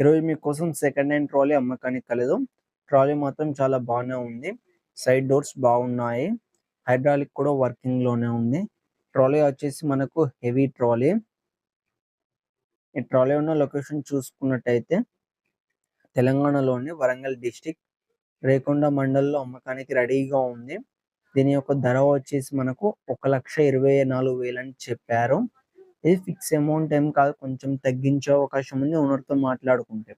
ఈరోజు మీకోసం second hand trolley అమ్మకానికి కలదు. ట్రాలీ మాత్రం చాలా బాగానే ఉంది. సైడ్ డోర్స్ బాగున్నాయి. హైడ్రాలిక్ కూడా వర్కింగ్లోనే ఉంది. ట్రాలీ వచ్చేసి మనకు హెవీ ట్రాలీ ఈ ట్రాలీ ఉన్న లొకేషన్ చూసుకున్నట్టయితే తెలంగాణలోని వరంగల్ డిస్టిక్ రేకొండ మండల్లో అమ్మకానికి రెడీగా ఉంది. దీని యొక్క ధర వచ్చేసి మనకు ఒక లక్ష ఇరవై నాలుగు వేలు అని చెప్పారు. ఇది ఫిక్స్ అమౌంట్ ఏం కాదు కొంచెం తగ్గించే అవకాశం ఉంది. ఓనర్తో మాట్లాడుకుంటే.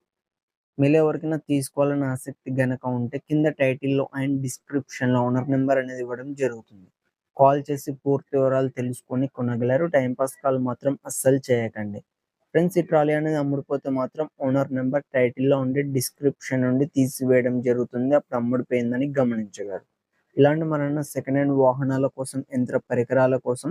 మీరు ఎవరికైనా తీసుకోవాలని ఆసక్తి గనక ఉంటే కింద టైటిల్లో అండ్ డిస్క్రిప్షన్లో ఓనర్ నెంబర్ అనేది ఇవ్వడం జరుగుతుంది. కాల్ చేసి పూర్తి వివరాలు తెలుసుకొని కొనగలరు. టైంపాస్ కాల్ మాత్రం అస్సలు చేయకండి. ఫ్రెండ్స్ ఈ ట్రాలీ అనేది అమ్ముడిపోతే మాత్రం ఓనర్ నెంబర్ టైటిల్లో ఉండే డిస్క్రిప్షన్ నుండి తీసివేయడం జరుగుతుంది. అప్పుడు అమ్ముడిపోయిందని గమనించగలరు. ఇలాంటి మన సెకండ్ హ్యాండ్ వాహనాల కోసం యంత్ర పరికరాల కోసం